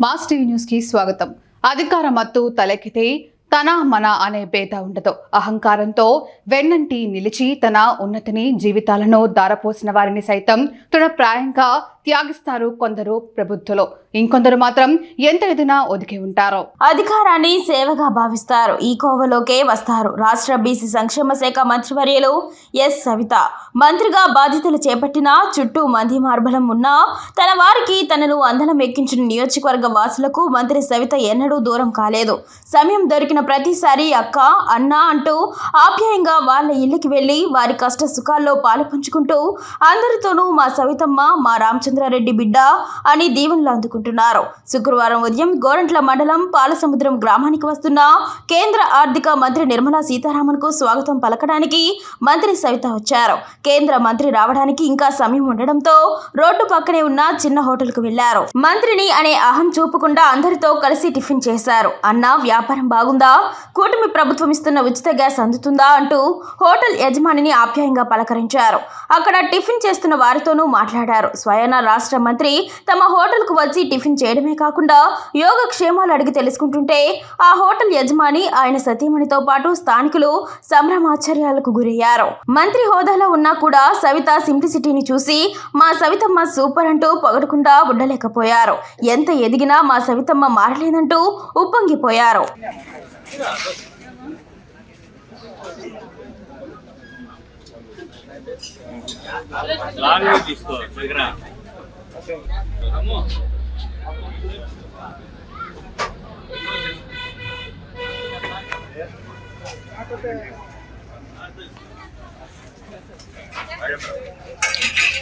Mass TV న్యూస్కి స్వాగతం. అధికార మత్తు తలెక్కితే తన మన అనే భేద ఉండదు. అహంకారంతో వెన్నంటి నిలిచి తన ఉన్నతిని జీవితాలను దారపోసిన వారిని సైతం తృణప్రాయంగా త్యాగిస్తారు కొందరు ప్రబుద్ధులు ఇంకొందరు మాత్రం ఎంత ఎదినా ఒదిగి ఉంటారు. అధికారాన్ని సేవగా భావిస్తారు. ఈ కోవలోకే వస్తారు. రాష్ట్ర బీసీ సంక్షేమ శాఖ మంత్రివర్యులు ఎస్ సవిత. మంత్రిగా బాధ్యతలు చేపట్టిన చుట్టూ మంది మార్బలం ఉన్నా తన వారికి తనను అందలం ఎక్కించిన నియోజకవర్గ వాసులకు మంత్రి సవిత ఎన్నడూ దూరం కాలేదు. సమయం దొరికిన ప్రతిసారి అక్క అన్న అంటూ ఆప్యాయంగా వాళ్ళ ఇల్లుకి వెళ్ళి వారి కష్ట సుఖాల్లో పాలు పంచుకుంటూ అందరితోనూ మా సవితమ్మ మా రామచంద్రారెడ్డి బిడ్డ అని దీవెనలు అందుకుంటున్నారు. శుక్రవారం ఉదయం గోరంట్ల మండలం పాలసముద్రం గ్రామానికి వస్తున్న కేంద్ర ఆర్థిక మంత్రి నిర్మలా సీతారామన్కు స్వాగతం పలకడానికి మంత్రి సవిత వచ్చారు. కేంద్ర మంత్రి రావడానికి ఇంకా సమయం ఉండడంతో రోడ్డు పక్కనే ఉన్న చిన్న హోటల్కు వెళ్ళారు. మంత్రిని అనే అహం చూపకుండా అందరితో కలిసి టిఫిన్ చేశారు. అన్న వ్యాపారం బాగుందా? కూటమి ప్రభుత్వం ఇస్తున్న ఉచిత గ్యాస్ అందుతుందా? అంటూ హోటల్ యజమానిని ఆప్యాయంగా పలకరించారు. అక్కడ టిఫిన్ చేస్తున్న వారితోనూ మాట్లాడారు. స్వయాన రాష్ట్ర మంత్రి తమ హోటల్కు వచ్చి టిఫిన్ చేయడమే కాకుండా యోగక్షేమాలు అడిగి తెలుసుకుంటుంటే ఆ హోటల్ యజమాని ఆయన సతీమణితో పాటు స్థానికులు సంభ్రమాశ్చర్యాలకు గురయ్యారు. మంత్రి హోదాలో ఉన్నా కూడా సవిత సింప్లిసిటీని చూసి మా సవితమ్మ సూపర్ అంటూ పొగడకుండా ఉండలేకపోయారు. ఎంత ఎదిగినా మా సవితమ్మ మారలేదంటూ ఉప్పొంగిపోయారు. లాంగ్ తీసుకో దగ్గర.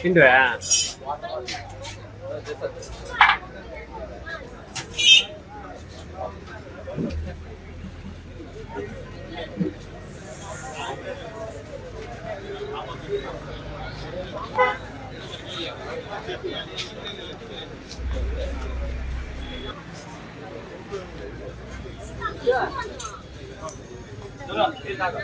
인도야. 누나, 일 나가.